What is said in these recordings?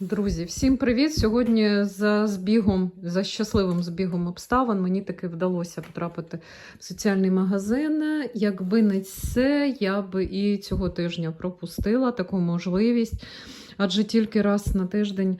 Друзі, всім привіт! Сьогодні за збігом, за щасливим збігом обставин мені таки вдалося потрапити в соціальний магазин. Якби не це, я би і цього тижня пропустила таку можливість, адже тільки раз на тиждень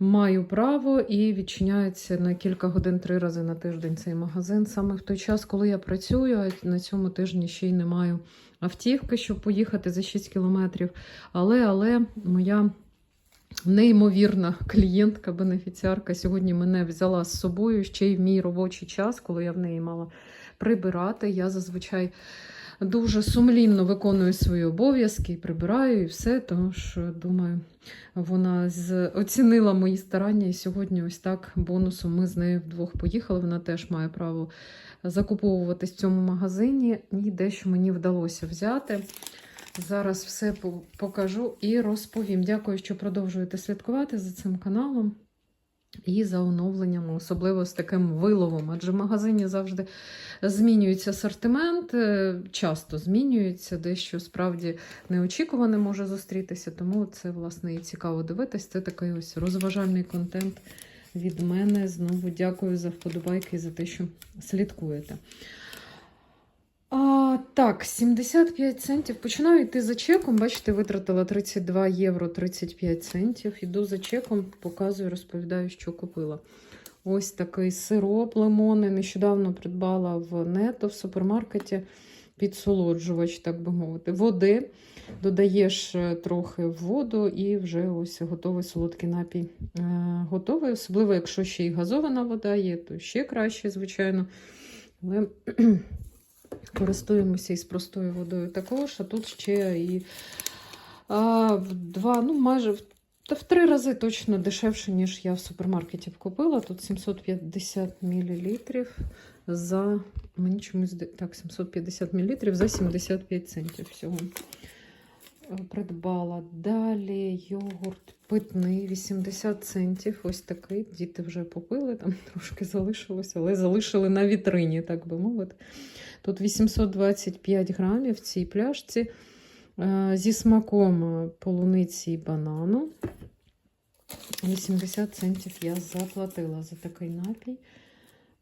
маю право і відчиняється на кілька годин три рази на тиждень цей магазин. Саме в той час, коли я працюю, а на цьому тижні ще й не маю автівки, щоб поїхати за 6 кілометрів. Але, але моя. Неймовірна клієнтка, бенефіціарка сьогодні мене взяла з собою ще й в мій робочий час, коли я в неї мала прибирати. Я зазвичай дуже сумлінно виконую свої обов'язки і прибираю і все, тому що думаю, вона з... оцінила мої старання. І сьогодні, ось так бонусом ми з нею вдвох поїхали. Вона теж має право закуповуватись в цьому магазині, і дещо мені вдалося взяти. Зараз все покажу і розповім. Дякую, що продовжуєте слідкувати за цим каналом і за оновленнями, особливо з таким виловом. Адже в магазині завжди змінюється асортимент, е, часто змінюється, дещо справді неочікуване може зустрітися. Тому це, власне, і цікаво дивитись. Це такий ось розважальний контент від мене. Знову дякую за вподобайки і за те, що слідкуєте. А, так, 75 центів. Починаю йти за чеком. Бачите, витратила 32 євро 35 центів. Іду за чеком, показую, розповідаю, що купила. Ось такий сироп лимонний. Нещодавно придбала в нето в супермаркеті підсолоджувач, так би мовити. Води. Додаєш е, трохи в воду і вже ось готовий солодкий напій. Е, готовий. Особливо, якщо ще й газована вода є, то ще краще, звичайно. Але користуємося із простою водою також, а тут ще і а, в два, ну майже та в три рази точно дешевше, ніж я в супермаркеті купила. Тут 750 мл за мені чомусь так, 750 мл за 75 центів всього. Е, Придбала далі йогурт питний 80 центів. Ось такий. Діти вже попили, там трошки залишилося, але залишили на вітрині, так би мовити. Тут 825 грамів в цій пляшці е, зі смаком е, полуниці і банану. 80 центів я заплатила за такий напій.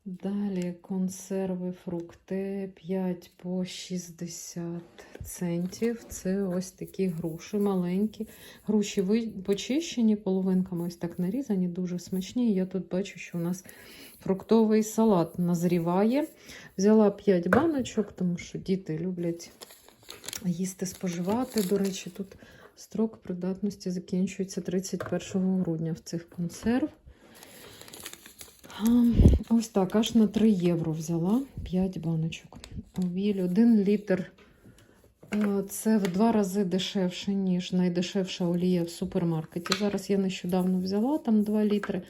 Далі консерви, фрукти 5 по 60 центів. Це ось такі груші маленькі. Груші почищені, половинками ось так нарізані, дуже смачні. Я тут бачу, що у нас фруктовий салат назріває. Взяла 5 баночок, тому що діти люблять їсти, споживати. До речі, тут строк придатності закінчується 31 грудня в цих консерв. Ось так, аж на 3 євро взяла 5 баночок. Овіль 1 літр. Це в два рази дешевше, ніж найдешевша олія в супермаркеті. Зараз я нещодавно взяла там 2 літри.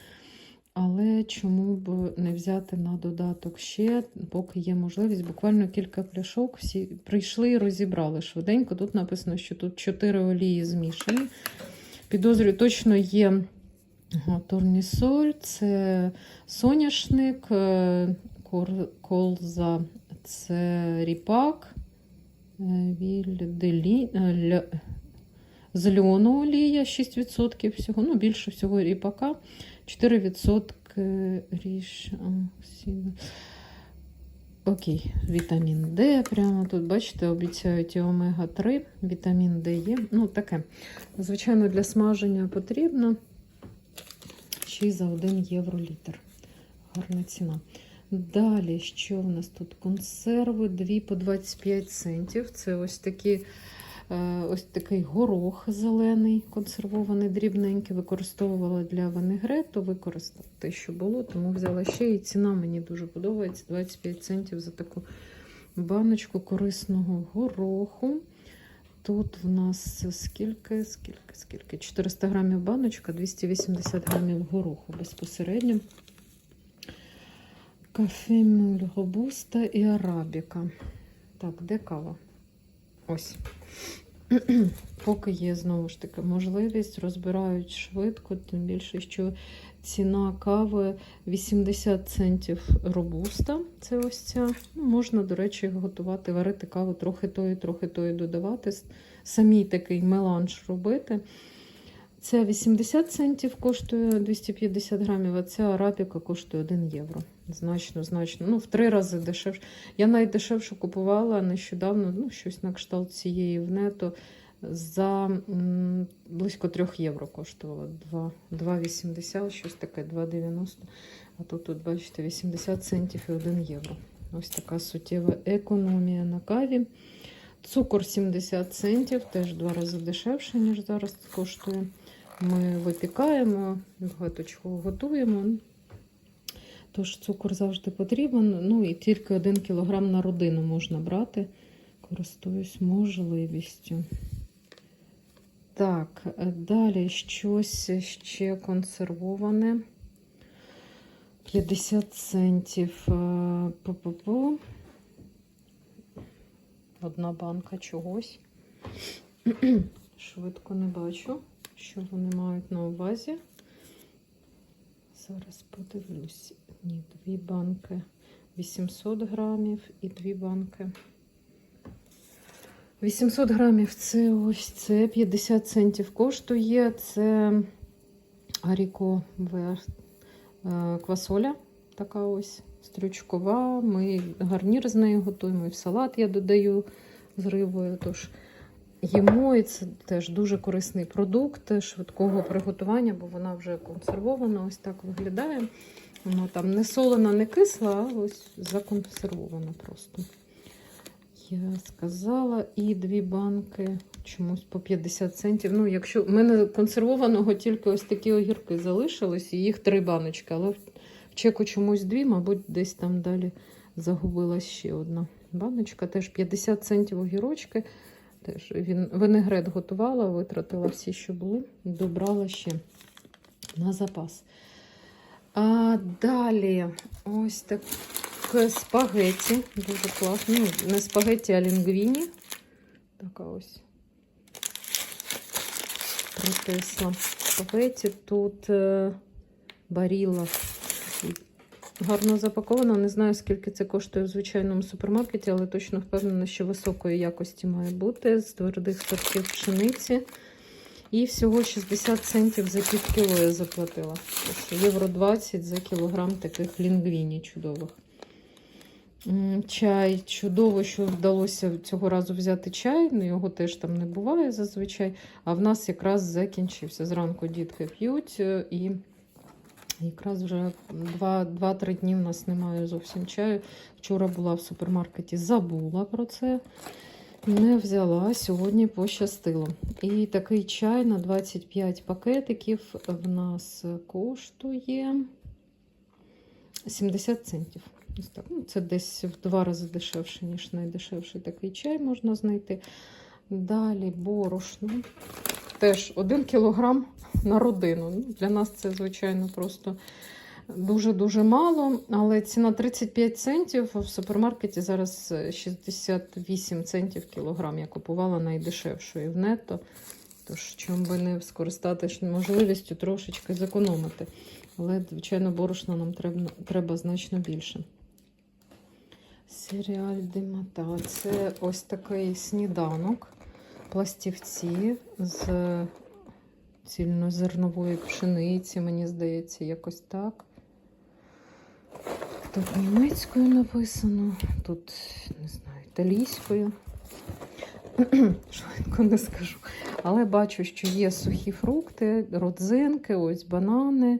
Але чому б не взяти на додаток ще, поки є можливість, буквально кілька пляшок. Всі прийшли і розібрали швиденько. Тут написано, що тут 4 олії змішані. Підозрюю, точно є турнісоль, це соняшник, е, колза, це ріпак, е, вільделі, е, з льону олія 6% всього, ну більше всього ріпака. 4% ріж. Окей, вітамін Д. Прямо тут, бачите, обіцяють і омега-3. Вітамін Д є. Ну, таке. Звичайно, для смаження потрібно. Ще за 1 євро літр. Гарна ціна. Далі, що в нас тут? Консерви 2 по 25 центів. Це ось такі. Е, Ось такий горох зелений, консервований, дрібненький, використовувала для винегрету, використала те, що було, тому взяла ще і ціна мені дуже подобається. 25 центів за таку баночку корисного гороху. Тут в нас скільки, скільки, скільки? 400 грамів баночка, 280 грамів гороху безпосередньо. Кафе мюль, робуста і арабіка. Так, де кава? Ось. Поки є знову ж таки можливість, розбирають швидко, тим більше, що ціна кави 80 центів робуста. Це ось ця. Ну, можна, до речі, готувати, варити каву трохи тої, трохи тої додавати. Самій такий меланж робити. Це 80 центів коштує 250 грамів, а ця арабіка коштує 1 євро. Значно, значно. Ну, в три рази дешевше. Я найдешевше купувала нещодавно, ну, щось на кшталт цієї в нето за близько 3 євро коштувала. 2,80, щось таке, 2,90. А тут, тут, бачите, 80 центів і 1 євро. Ось така суттєва економія на каві. Цукор 70 центів, теж два рази дешевше, ніж зараз коштує. Ми випікаємо, багато чого готуємо. Тож цукор завжди потрібен. Ну і тільки 1 кг на родину можна брати. Користуюсь можливістю. Так, е, далі щось ще консервоване. 50 центів. Е, Пу-пу-пу. Одна банка чогось. Швидко не бачу, що вони мають на увазі. Зараз подивлюсь. Ні, дві банки 800 грамів і дві банки. 800 грамів це ось це 50 центів коштує. Це Аріко е, квасоля. Така ось стрючкова. Ми гарнір з нею готуємо, і в салат я додаю з рибою. Тож їмо, і це теж дуже корисний продукт швидкого приготування, бо вона вже консервована, ось так виглядає. Вона там не солена, не кисла, а ось законсервована просто. Я сказала, і дві банки чомусь по 50 центів. Ну, якщо в мене консервованого тільки ось такі огірки залишились, і їх три баночки, але в чеку чомусь дві, мабуть, десь там далі загубилась ще одна баночка. Теж 50 центів огірочки. Теж він винегрет готувала, витратила всі, що були, добрала ще на запас. А далі ось таке спагетті. Дуже класно. Ну, не спагетті, а лінгвіні. Така ось протисла. Спагетті тут е, баріла. Гарно запаковано. Не знаю, скільки це коштує в звичайному супермаркеті, але точно впевнена, що високої якості має бути з твердих сортів пшениці. І всього 60 центів за пів кіло я заплатила. Тобто євро 20 за кілограм таких лінгвіні чудових. Чай чудово, що вдалося цього разу взяти чай. Ну, його теж там не буває зазвичай. А в нас якраз закінчився. Зранку дітки п'ють е, і якраз вже 2-3 дні в нас немає зовсім чаю. Вчора була в супермаркеті, забула про це. Не взяла, сьогодні пощастило. І такий чай на 25 пакетиків в нас коштує 70 центів. Ну, це десь в два рази дешевше, ніж найдешевший такий чай можна знайти. Далі борошно. Теж 1 кілограм на родину. Ну, Для нас це, звичайно, просто дуже-дуже мало. Але ціна 35 центів в супермаркеті зараз 68 центів кілограм. Я купувала найдешевшої в нетто. Тож, чому би не скористатися можливістю трошечки зекономити. Але, звичайно, борошна нам треба, треба значно більше. Серіаль Демата. Це ось такий сніданок. Пластівці з цільнозернової пшениці, мені здається, якось так. Тут німецькою написано, тут, не знаю, італійською. Швидко не скажу. Але бачу, що є сухі фрукти, родзинки, ось банани.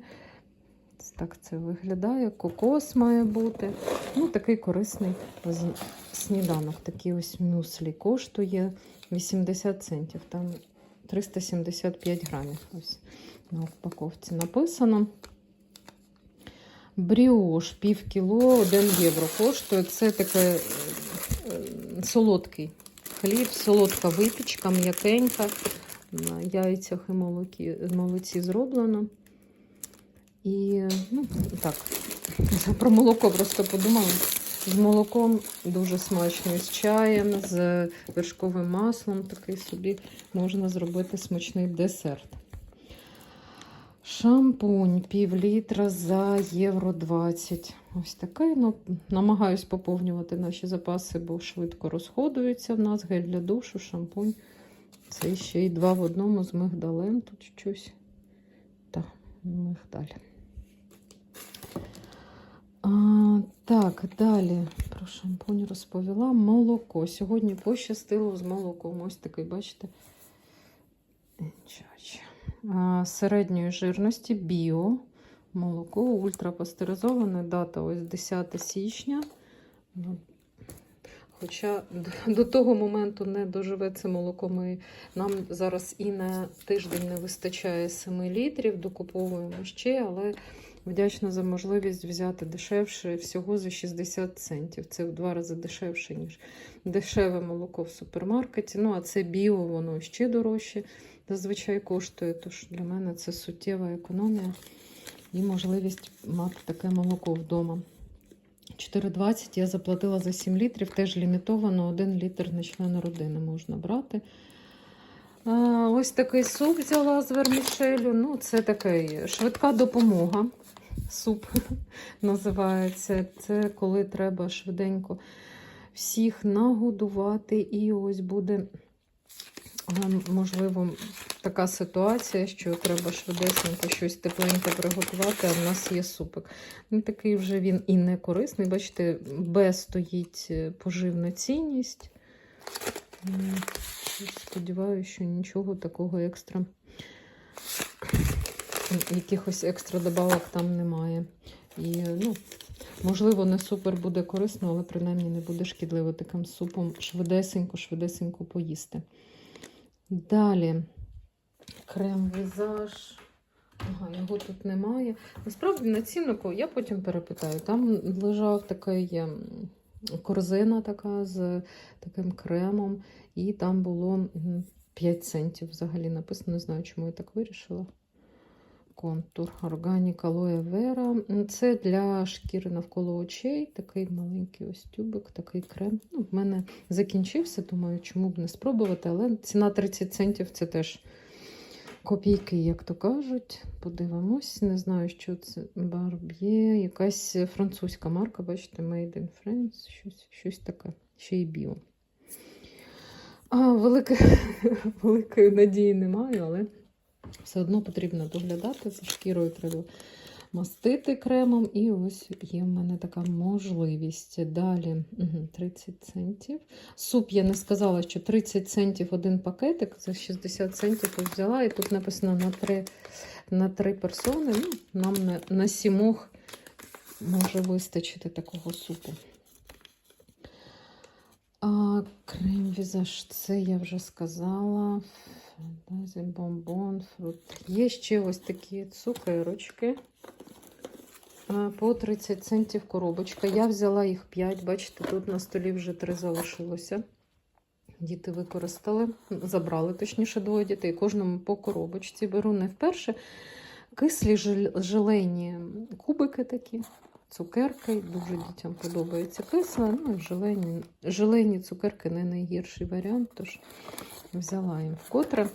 Так це виглядає. Кокос має бути. Ну, такий корисний сніданок. Такий ось мюслі коштує 80 центів. Там 375 грамів. Ось на упаковці написано. Бріош пів кіло, 1 євро коштує. Це таке е, е, солодкий хліб, солодка випічка, м'якенька. На яйцях і молоці зроблено. І ну, так, про молоко просто подумала. З молоком дуже смачно, з чаєм, з вершковим маслом такий собі можна зробити смачний десерт. Шампунь пів літра за євро 20. Ось такий. Ну, намагаюсь поповнювати наші запаси, бо швидко розходуються в нас. Гель для душу, шампунь. Це ще й два в одному з мигдалем. Тут щось. Так, мигдаль. А, так, далі про шампунь розповіла. Молоко. Сьогодні пощастило з молоком. Ось такий, бачите, середньої жирності біо. Молоко ультрапастеризоване. Дата ось 10 січня. Ну, Хоча до того моменту не доживе це молоко. Ми, нам зараз і на тиждень не вистачає 7 літрів, докуповуємо ще, але вдячна за можливість взяти дешевше всього за 60 центів. Це в два рази дешевше, ніж дешеве молоко в супермаркеті. Ну, а це біо, воно ще дорожче зазвичай коштує. Тож для мене це суттєва економія і можливість мати таке молоко вдома. 4,20 я заплатила за 7 літрів, теж лімітовано, 1 літр на члена родини можна брати. Ось такий суп взяла з вермішелю. Ну, це такий швидка допомога. Суп називається. Це коли треба швиденько всіх нагодувати. І ось буде, можливо, така ситуація, що треба швидесенько щось тепленьке приготувати, а в нас є супик. Не такий вже він і не корисний. Бачите, Б стоїть е, поживна цінність. Сподіваюся, що нічого такого екстра, якихось екстра добавок там немає. І, ну, можливо, не супер буде корисно, але принаймні не буде шкідливо таким супом швидесенько, швидесенько поїсти. Далі крем візаж. Ага, його тут немає. Насправді на ціннику я потім перепитаю. Там лежав такий ем, корзина така з таким кремом, і там було 5 центів взагалі написано. Не знаю, чому я так вирішила. Контур Органік Алоe Vera. Це для шкіри навколо очей. Такий маленький ось тюбик, такий крем. Ну, в мене закінчився, думаю, чому б не спробувати, але ціна 30 центів це теж копійки, як то кажуть. Подивимось. Не знаю, що це Барб'є. Якась французька марка, бачите, Made in France, щось, щось таке. Ще й біо. А, велике, великої надії немає, але все одно потрібно доглядати за шкірою треба мастити кремом. І ось є в мене така можливість. Далі угу, 30 центів. Суп я не сказала, що 30 центів один пакетик, за 60 центів ось взяла. І тут написано на 3, на 3 персони. Ну, нам на, на сімох може вистачити такого супу. А, крем візаж, це я вже сказала. Фантазі, бомбон, фрут. Є ще ось такі цукерочки. По 30 центів коробочка. Я взяла їх 5. Бачите, тут на столі вже 3 залишилося. Діти використали, забрали, точніше, двоє дітей. Кожному по коробочці беру не вперше. Кислі жел- желейні кубики такі, цукерки. Дуже дітям подобається кисла. Ну і желейні, желейні цукерки не найгірший варіант, тож взяла їм вкотре.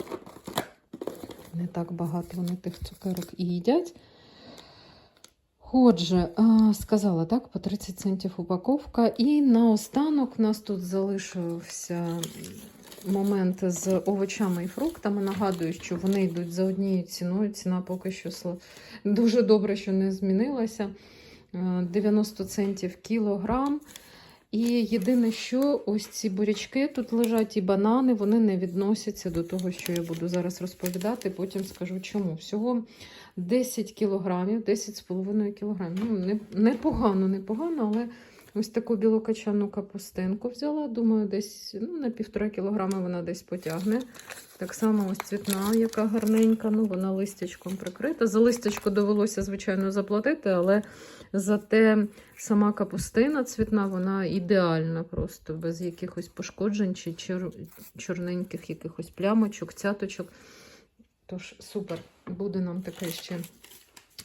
Не так багато вони тих цукерок і їдять. Отже, сказала так, по 30 центів упаковка. І наостанок у нас тут залишився момент з овочами і фруктами. Нагадую, що вони йдуть за однією ціною. Ціна поки що дуже добре, що не змінилася. Е, 90 центів кілограм. І єдине, що ось ці бурячки тут лежать і банани, вони не відносяться до того, що я буду зараз розповідати. Потім скажу чому. Всього 10 кілограмів, 10,5 кілограмів. Ну, не, непогано, непогано, але ось таку білокачану капустинку взяла. Думаю, десь ну, на півтора кілограми вона десь потягне. Так само ось цвітна, яка гарненька, ну вона листячком прикрита. За листячко довелося, звичайно, заплатити, але зате сама капустина цвітна, вона ідеальна, просто без якихось пошкоджень чи чор... чорненьких якихось плямочок, цяточок. Тож супер, буде нам таке ще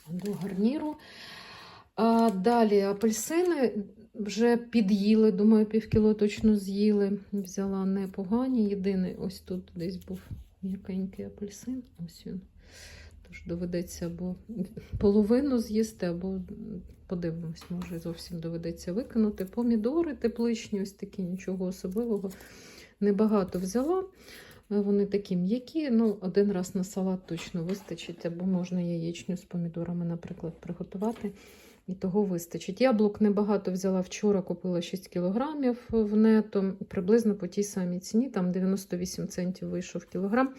до гарніру. А, далі апельсини вже під'їли, думаю, півкіло точно з'їли. Взяла непогані. Єдиний ось тут десь був м'якенький апельсин. Ось він. Тож доведеться або половину з'їсти, або подивимось, може зовсім доведеться викинути. Помідори тепличні, ось такі, нічого особливого. Небагато взяла. Е, Вони такі м'які, ну, один раз на салат точно вистачить, або можна яєчню з помідорами, наприклад, приготувати. І того вистачить. Яблук небагато взяла вчора, купила 6 кілограмів в нето, приблизно по тій самій ціні, там 98 центів вийшов кілограм.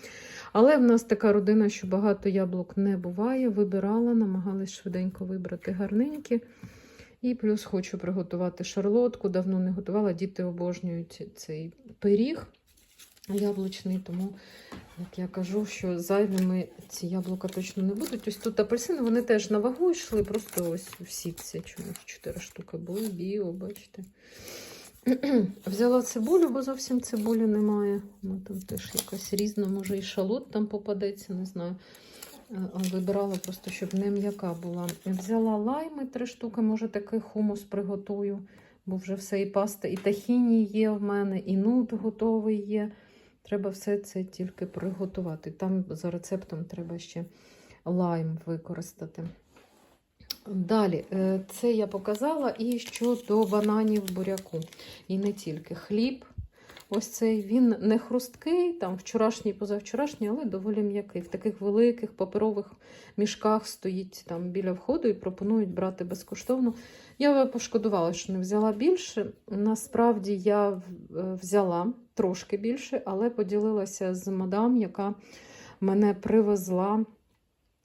Але в нас така родина, що багато яблук не буває. Вибирала, намагалась швиденько вибрати гарненькі. І плюс хочу приготувати шарлотку. Давно не готувала. Діти обожнюють цей пиріг яблучний, тому, як я кажу, що зайвими ці яблука точно не будуть. Ось тут апельсини, вони теж на вагу йшли, просто ось в сітці чомусь 4 штуки були, біо, бачите. Взяла цибулю, бо зовсім цибулі немає. Ну, там теж якась різна, може і шалот там попадеться, не знаю. Е, Вибирала просто, щоб не м'яка була. Взяла лайми три штуки, може такий хумус приготую, бо вже все і паста, і тахіні є в мене, і нут готовий є. Треба все це тільки приготувати. Там за рецептом треба ще лайм використати. Далі, е, це я показала і щодо бананів буряку. І не тільки хліб. Ось цей він не хрусткий, там вчорашній, позавчорашній, але доволі м'який. В таких великих паперових мішках стоїть там біля входу і пропонують брати безкоштовно. Я пошкодувала, що не взяла більше. Насправді я е, взяла трошки більше, але поділилася з мадам, яка мене привезла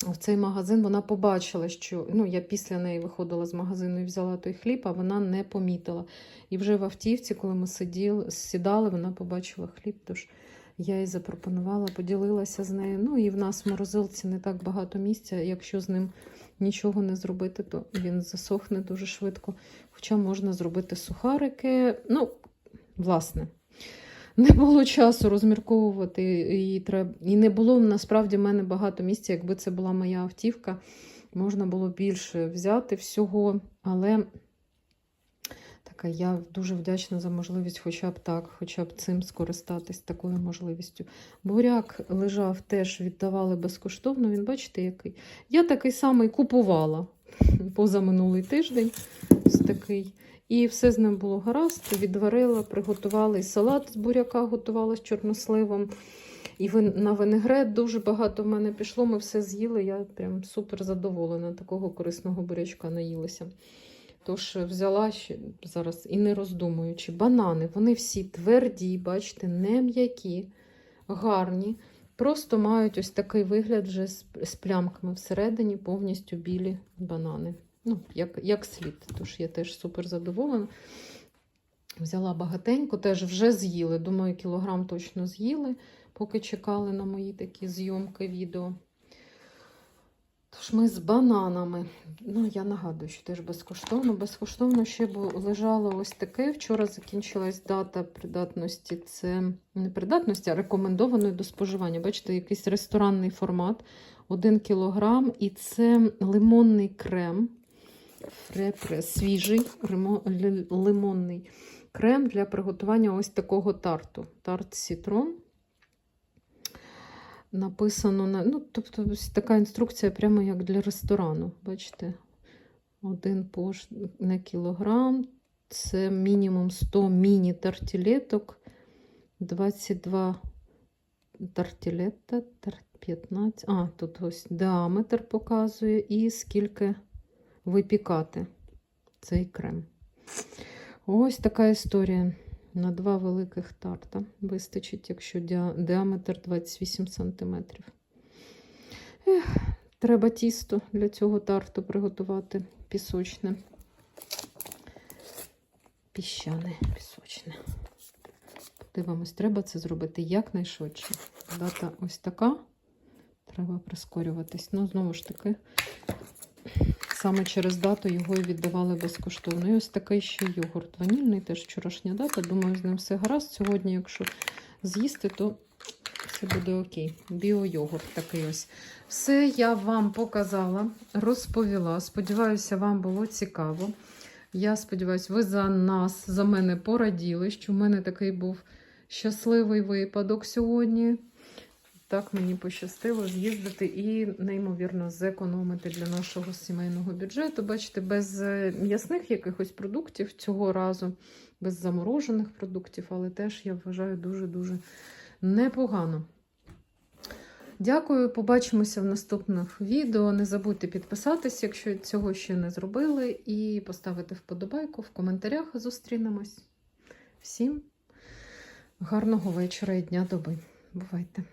в цей магазин. Вона побачила, що ну, я після неї виходила з магазину і взяла той хліб, а вона не помітила. І вже в автівці, коли ми сиділи, сідали, вона побачила хліб. Тож я їй запропонувала, поділилася з нею. Ну і в нас в морозилці не так багато місця. Якщо з ним нічого не зробити, то він засохне дуже швидко. Хоча можна зробити сухарики. Ну, власне. Не було часу розмірковувати, і, треба... і не було насправді в мене багато місця, якби це була моя автівка. Можна було більше взяти всього, але така я дуже вдячна за можливість, хоча б так, хоча б цим скористатись такою можливістю. Буряк лежав, теж віддавали безкоштовно. Він, бачите, який. Я такий самий купувала позаминулий тиждень. Ось такий. І все з ним було гаразд. Відварила, приготувала і салат з буряка готувала з чорносливом. І на винегрет дуже багато в мене пішло. Ми все з'їли. Я прям супер задоволена. Такого корисного бурячка наїлася. Тож взяла ще зараз і не роздумуючи. Банани, вони всі тверді, бачите, не м'які, гарні. Просто мають ось такий вигляд вже з плямками всередині, повністю білі банани. Ну, як, як слід. Тож я теж супер задоволена. Взяла багатенько, теж вже з'їли. Думаю, кілограм точно з'їли, поки чекали на мої такі зйомки відео. Тож ми з бананами. Ну, я нагадую, що теж безкоштовно. Безкоштовно ще лежало ось таке. Вчора закінчилась дата придатності. Це не придатності, а рекомендованої до споживання. Бачите, якийсь ресторанний формат. 1 кілограм. І це лимонний крем. Фрепре, свіжий лимонний крем для приготування ось такого тарту. Тарт Сітрон. Написано на. Ну, тобто, ось така інструкція, прямо як для ресторану. Бачите? Один пош на кілограм. Це мінімум 100 міні-тартілеток. 22 тартілета, 15. А, тут ось діаметр показує і скільки випікати цей крем. Ось така історія. На два великих тарта вистачить, якщо діаметр 28 см. Ех, треба тісто для цього тарту приготувати пісочне. Піщане, пісочне. Подивимось, треба це зробити якнайшвидше. Дата ось така. Треба прискорюватись. Ну, знову ж таки, саме через дату його і віддавали безкоштовно. І ось такий ще йогурт ванільний, теж вчорашня дата. Думаю, з ним все гаразд. Сьогодні, якщо з'їсти, то все буде окей. Біо-йогурт такий ось. Все я вам показала, розповіла. Сподіваюся, вам було цікаво. Я сподіваюся, ви за нас, за мене пораділи, що в мене такий був щасливий випадок сьогодні. Так мені пощастило з'їздити і неймовірно зекономити для нашого сімейного бюджету. Бачите, без е, м'ясних якихось продуктів цього разу, без заморожених продуктів, але теж я вважаю дуже-дуже непогано. Дякую, побачимося в наступних відео. Не забудьте підписатися, якщо цього ще не зробили, і поставити вподобайку в коментарях. Зустрінемось. Всім гарного вечора і дня доби. Бувайте!